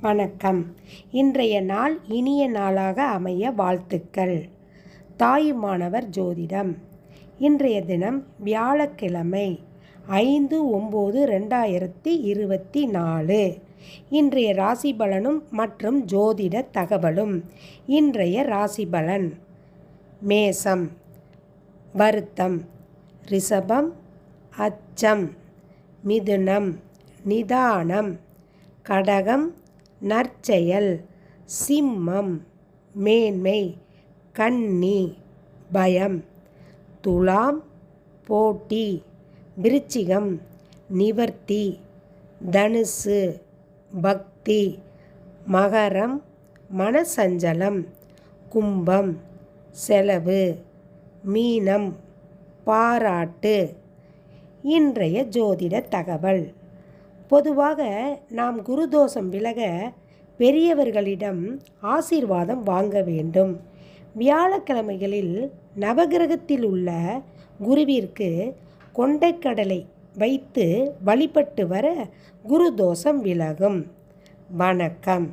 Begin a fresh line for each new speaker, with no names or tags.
வணக்கம். இன்றைய நாள் இனிய நாளாக அமைய வாழ்த்துக்கள். தாயுமானவர் ஜோதிடம். இன்றைய தினம் வியாழக்கிழமை ஐந்து ஒம்பது ரெண்டாயிரத்தி இருபத்தி நாலு. இன்றைய ராசி பலனும் மற்றும் ஜோதிட தகவலும் இன்றைய ராசி பலன். மேசம் வருத்தம் ரிஷபம் அச்சம் மிதுனம் நிதானம் கடகம் நற்செயல். சிம்மம் மேன்மை கன்னி பயம். துலாம் போட்டி. விருச்சிகம் நிவர்த்தி. தனுசு பக்தி. மகரம் மனசஞ்சலம். கும்பம் செலவு. மீனம் பாராட்டு. இன்றைய ஜோதிட தகவல். பொதுவாக நாம் குருதோஷம் விலக பெரியவர்களிடம் ஆசீர்வாதம் வாங்க வேண்டும். வியாழக்கிழமைகளில் நவகிரகத்தில் உள்ள குருவிற்கு கொண்டைக்கடலை வைத்து வழிபட்டு வர குருதோஷம் விலகும். வணக்கம்.